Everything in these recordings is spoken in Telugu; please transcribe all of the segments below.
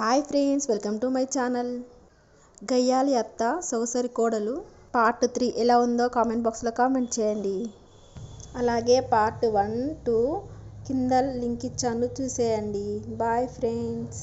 Hi friends welcome to my channel. గయ్యాలి అత్త సొగసరి కోడలు పార్ట్ త్రీ ఎలా ఉందో కామెంట్ బాక్స్లో కామెంట్ చేయండి. అలాగే పార్ట్ వన్ టూ కింద లింక్ ఇచ్చాను చూసేయండి. Bye friends.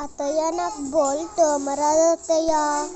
At ayan at ball to tayo.